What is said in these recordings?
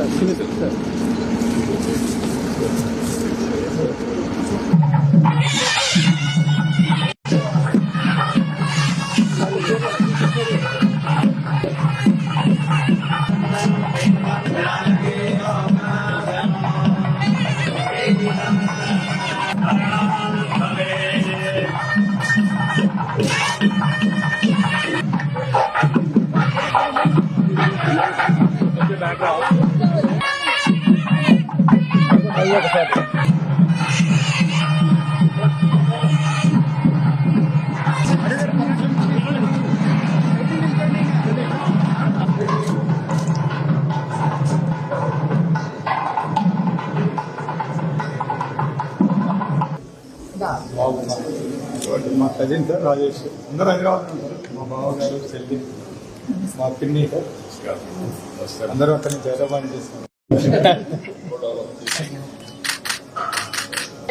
자, 그래서, 자. మా cousin sir Rajesh. అందరూ హైదరాబాద్ మా బావగారు చెల్లి మా పిన్ని అందరూ అక్కడి నుంచి హైదరాబాద్ చేస్తారు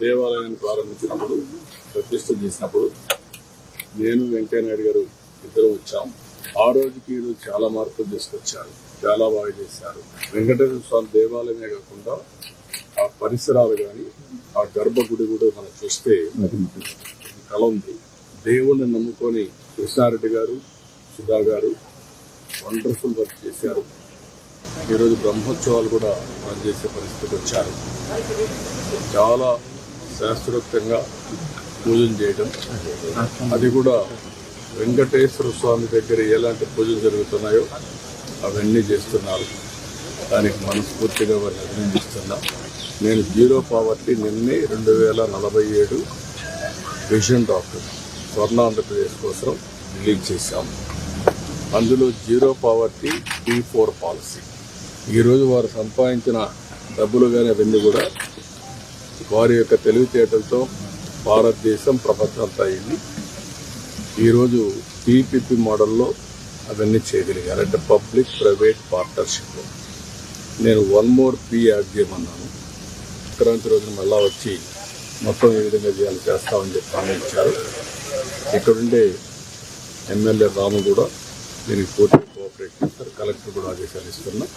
దేవాలయాన్ని ప్రారంభించినప్పుడు ప్రతిష్ట చేసినప్పుడు నేను వెంకయ్యనాయుడు గారు ఇద్దరు వచ్చాం. ఆ రోజుకి ఈ చాలా మార్పులు తీసుకొచ్చారు. చాలా బాగా చేశారు. వెంకటేశ్వర స్వామి దేవాలయమే కాకుండా ఆ పరిసరాలు కానీ ఆ గర్భగుడి కూడా మనం చూస్తే కళ ఉంది. దేవుణ్ణి నమ్ముకొని కృష్ణారెడ్డి గారు సుధా గారు వండర్ఫుల్ వర్క్ చేశారు. ఈరోజు బ్రహ్మోత్సవాలు కూడా మనం చేసే పరిస్థితికి వచ్చారు. చాలా శాస్త్రోక్తంగా పూజలు చేయడం అది కూడా వెంకటేశ్వర స్వామి దగ్గర ఎలాంటి పూజలు జరుగుతున్నాయో అవన్నీ చేస్తున్నారు. దానికి మనస్ఫూర్తిగా వారిని అభినందిస్తున్నా. నేను జీరో పావర్టీ నిన్నే రెండు వేల నలభై ఏడు విజన్ డాక్టర్ స్వర్ణ ఆంధ్రప్రదేశ్ కోసం రిలీజ్ చేశాము అందులో zero poverty T four policy. ఈరోజు వారు సంపాదించిన డబ్బులు కానీ అవన్నీ కూడా వారి యొక్క తెలివితేటలతో భారతదేశం ప్రపంచం అయింది ఈరోజు పీపీపీ మోడల్లో అవన్నీ చేయగలిగారు అంటే పబ్లిక్ ప్రైవేట్ పార్ట్నర్షిప్. నేను వన్ మోర్ పీ యాడ్ చేయమన్నాను. సంక్రాంతి రోజున మళ్ళా వచ్చి మొత్తం ఏ విధంగా చేయాలి చేస్తామని చెప్పి హామీ ఇచ్చారు. ఇక్కడుండే ఎమ్మెల్యే రాము కూడా దీనికి పూర్తిగా కోఆపరేట్ చేస్తారు కలెక్టర్ కూడా ఆదేశాలు ఇస్తున్నాం.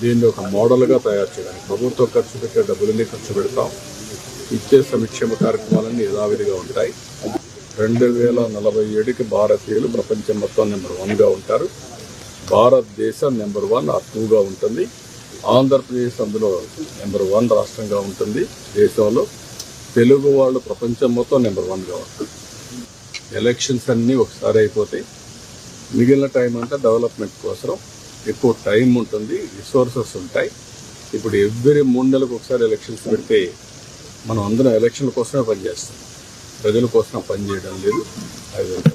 దీన్ని ఒక మోడల్గా తయారు చేయడానికి ప్రభుత్వం ఖర్చు పెట్టే డబ్బులన్నీ ఖర్చు పెడతాం. ఇచ్చే సంక్షేమ కార్యక్రమాలన్నీ యథావిధిగా ఉంటాయి. రెండు వేల నలభై ఏడుకి భారతీయులు ప్రపంచం మొత్తం నెంబర్ వన్గా ఉంటారు. భారతదేశం నెంబర్ వన్ ఆ టూగా ఉంటుంది. ఆంధ్రప్రదేశ్ అందులో నెంబర్ వన్ రాష్ట్రంగా ఉంటుంది దేశంలో. తెలుగు వాళ్ళు ప్రపంచం మొత్తం నెంబర్ వన్గా ఉంటారు. ఎలక్షన్స్ అన్నీ ఒకసారి అయిపోతాయి. మిగిలిన టైం అంతా డెవలప్మెంట్ కోసం ఎక్కువ టైం ఉంటుంది రిసోర్సెస్ ఉంటాయి. ఇప్పుడు ఎవ్రీ మూడు నెలలకు ఒకసారి ఎలక్షన్స్ పెడితే మనం అందరం ఎలక్షన్ల కోసమే పనిచేస్తాం. ప్రజల కోసం పనిచేయడం లేదు. అది